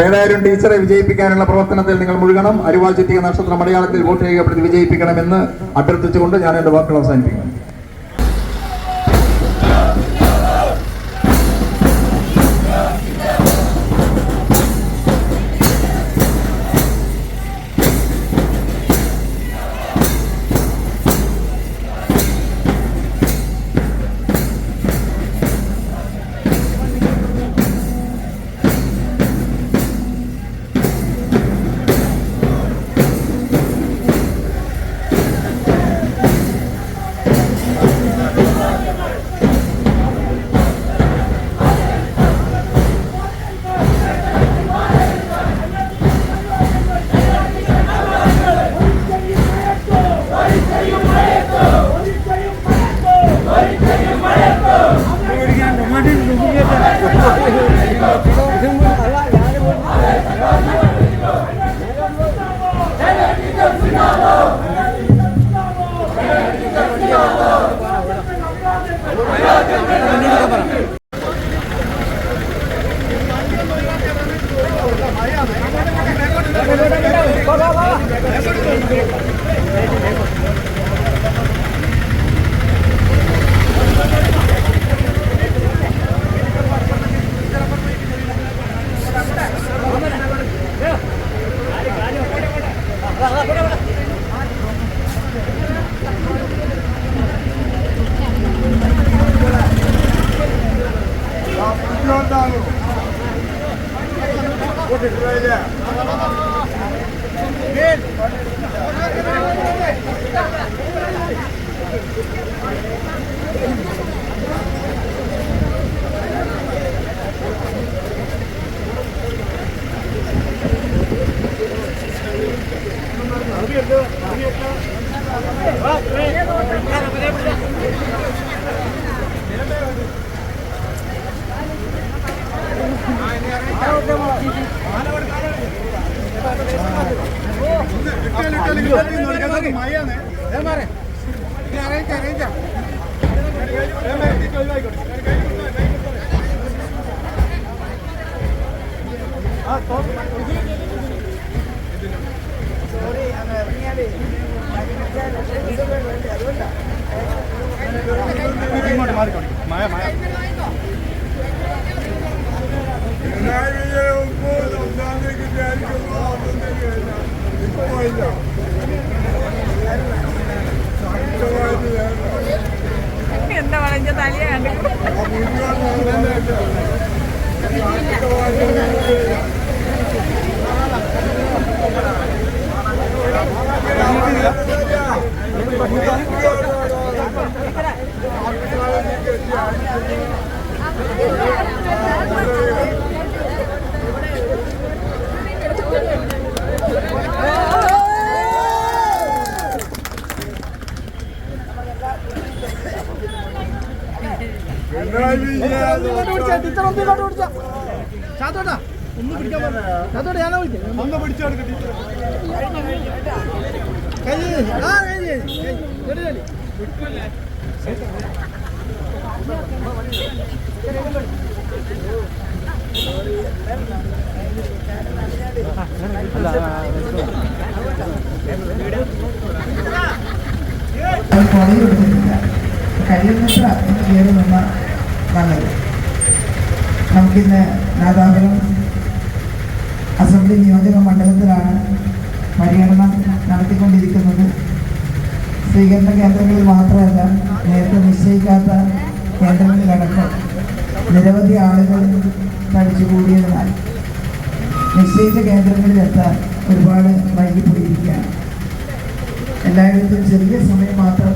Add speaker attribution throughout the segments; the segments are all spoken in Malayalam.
Speaker 1: അപ്പൊ ഏതായാലും ടീച്ചറെ വിജയിപ്പിക്കാനുള്ള പ്രവർത്തനത്തിൽ നിങ്ങൾ മുഴുകണം. അരിവാൾ ചുറ്റിക നക്ഷത്രം മലയാളത്തിൽ വോട്ട് രേഖപ്പെടുത്തി വിജയിപ്പിക്കണമെന്ന് അഭ്യർത്ഥിച്ചുകൊണ്ട് ഞാൻ എന്റെ വാക്കുകൾ അവസാനിപ്പിക്കുന്നു. জিন্দাবাদ ഇങ്ങോട്ട് മാറിക്കോട്ടെ മായ മായ ഒന്നാം തീയതി ഇപ്പോൾ ഇല്ല.
Speaker 2: എന്താ പറഞ്ഞ തലയാണ്
Speaker 3: ഒന്ന് പിടിച്ചു
Speaker 4: അത് പുറകെ വിടുന്നില്ല കഴിയുന്നത്ര ഒന്ന് കയറി നിന്ന നല്ലത് നമുക്കിന്ന് നാദാപുരം അസംബ്ലി നിയോജക മണ്ഡലത്തിലാണ് പര്യടനം നടത്തിക്കൊണ്ടിരിക്കുന്നത്. സ്വീകരണ കേന്ദ്രങ്ങളിൽ മാത്രമല്ല നേരത്തെ നിശ്ചയിക്കാത്ത കേന്ദ്രങ്ങളിലടക്കം നിരവധി ആളുകൾ തടിച്ചുകൂടിയതിനാൽ നിശ്ചയിച്ച കേന്ദ്രങ്ങളിലെത്താൻ ഒരുപാട് വൈകിപ്പോയിരിക്കുകയാണ്. എല്ലായിടത്തും ചെറിയ സമയം മാത്രം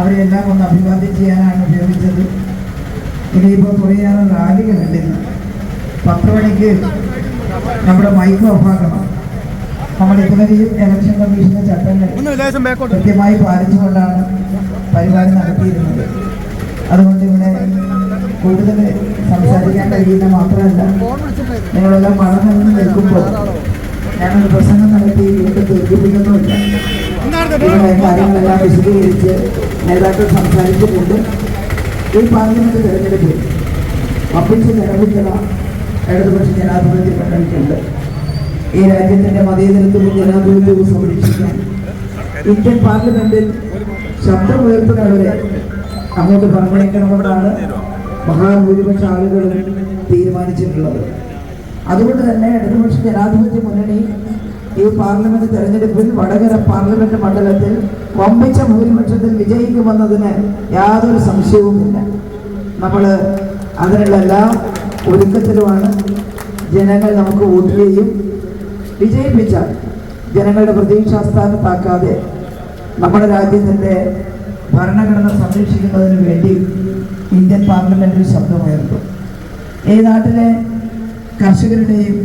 Speaker 4: അവരെല്ലാം ഒന്ന് അഭിവാദ്യം ചെയ്യാനാണ് ഉപയോഗിച്ചത്. ഇനിയിപ്പോൾ കുറേയേറെ റാലികൾ ഇന്ന് പത്ത് മണിക്ക് നമ്മുടെ മൈക്ക് ഓഫാക്കണം നമ്മൾ ഇതുവരെയും ഇലക്ഷൻ കമ്മീഷന്റെ ചട്ടങ്ങൾ കൃത്യമായി പാലിച്ചുകൊണ്ടാണ് പരിപാടി നടത്തിയിരുന്നത്. അതുകൊണ്ട് ഇവിടെ കൂടുതൽ സംസാരിക്കാൻ കഴിയുന്ന മാത്രമല്ല നിങ്ങളെല്ലാം വളർന്നു നിന്ന് നിൽക്കുമ്പോൾ ഞാനൊരു പ്രസംഗം നടത്തി വീണ്ടും ദീർഘിപ്പിക്കുന്നുമില്ല. കാര്യങ്ങളെല്ലാം വിശദീകരിച്ച് നേതാക്കൾ സംസാരിച്ചിട്ടുണ്ട് ഈ പാർലമെന്റ് തെരഞ്ഞെടുപ്പിൽ അപ്പിച്ച് നിലവിലുള്ള ഇടതുപക്ഷ ജനാധിപത്യ മുന്നണിക്കുണ്ട് ഈ രാജ്യത്തിന്റെ മതേതരത്വവും ജനാധിപത്യവും സംരക്ഷിക്കാൻ ഇന്ത്യൻ പാർലമെന്റിൽ ശബ്ദം ഉയർത്തുന്നവരെ അങ്ങോട്ട് പറഞ്ഞേക്കണമെന്നാണ് മഹാഭൂരിപക്ഷ ആളുകളും തീരുമാനിച്ചിട്ടുള്ളത്. അതുകൊണ്ട് തന്നെ ഇടതുപക്ഷ ജനാധിപത്യ മുന്നണി ഈ പാർലമെന്റ് തെരഞ്ഞെടുപ്പിൽ വടകര പാർലമെന്റ് മണ്ഡലത്തിൽ വമ്പിച്ച ഭൂരിപക്ഷത്തിൽ വിജയിക്കുമെന്നതിന് യാതൊരു സംശയവുമില്ല. നമ്മൾ അതിനുള്ള എല്ലാ ഒരുക്കത്തിലുമാണ് ജനങ്ങൾ നമുക്ക് വോട്ട് ചെയ്യും. വിജയിപ്പിച്ചാൽ ജനങ്ങളുടെ പ്രതീക്ഷാസ്ഥാനത്താക്കാതെ നമ്മുടെ രാജ്യത്തിന്റെ ഭരണഘടന സംരക്ഷിക്കുന്നതിന് വേണ്ടി ഇന്ത്യൻ പാർലമെന്റിൽ ശബ്ദമുയർത്തും. ഈ നാട്ടിലെ കർഷകരുടെയും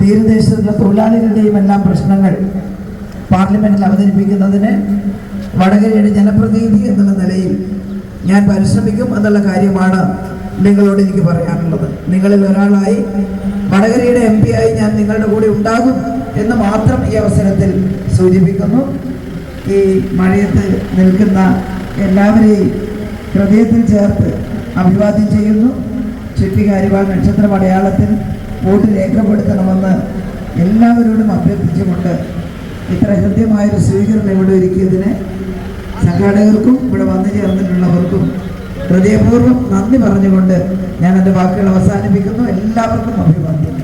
Speaker 4: തീരദേശത്തുള്ള തൊഴിലാളികളുടെയും എല്ലാം പ്രശ്നങ്ങൾ പാർലമെന്റിൽ അവതരിപ്പിക്കുന്നതിന് വടകരയുടെ ജനപ്രതിനിധി എന്നുള്ള നിലയിൽ ഞാൻ പരിശ്രമിക്കും എന്നുള്ള കാര്യമാണ് നിങ്ങളോട് എനിക്ക് പറയാനുള്ളത്. നിങ്ങളിൽ ഒരാളായി വടകരയുടെ എം പി ആയി ഞാൻ നിങ്ങളുടെ കൂടെ ഉണ്ടാകും എന്ന് മാത്രം ഈ അവസരത്തിൽ സൂചിപ്പിക്കുന്നു. ഈ മഴയത്ത് നിൽക്കുന്ന എല്ലാവരെയും ഹൃദയത്തിൽ ചേർത്ത് അഭിവാദ്യം ചെയ്യുന്നു. ചുറ്റികാരിവാൾ നക്ഷത്ര മലയാളത്തിൽ വോട്ട് രേഖപ്പെടുത്തണമെന്ന് എല്ലാവരോടും അഭ്യർത്ഥിച്ചുകൊണ്ട് ഇത്ര ഹൃദ്യമായൊരു സ്വീകരണം ഇവിടെ ഒരുക്കിയതിന് സംഘാടകർക്കും ഇവിടെ വന്നു ചേർന്നിട്ടുള്ളവർക്കും ഹൃദയപൂർവം നന്ദി പറഞ്ഞുകൊണ്ട് ഞാൻ എന്റെ വാക്കുകൾ അവസാനിപ്പിക്കുന്നു. എല്ലാവർക്കും അഭിവാദ്യം.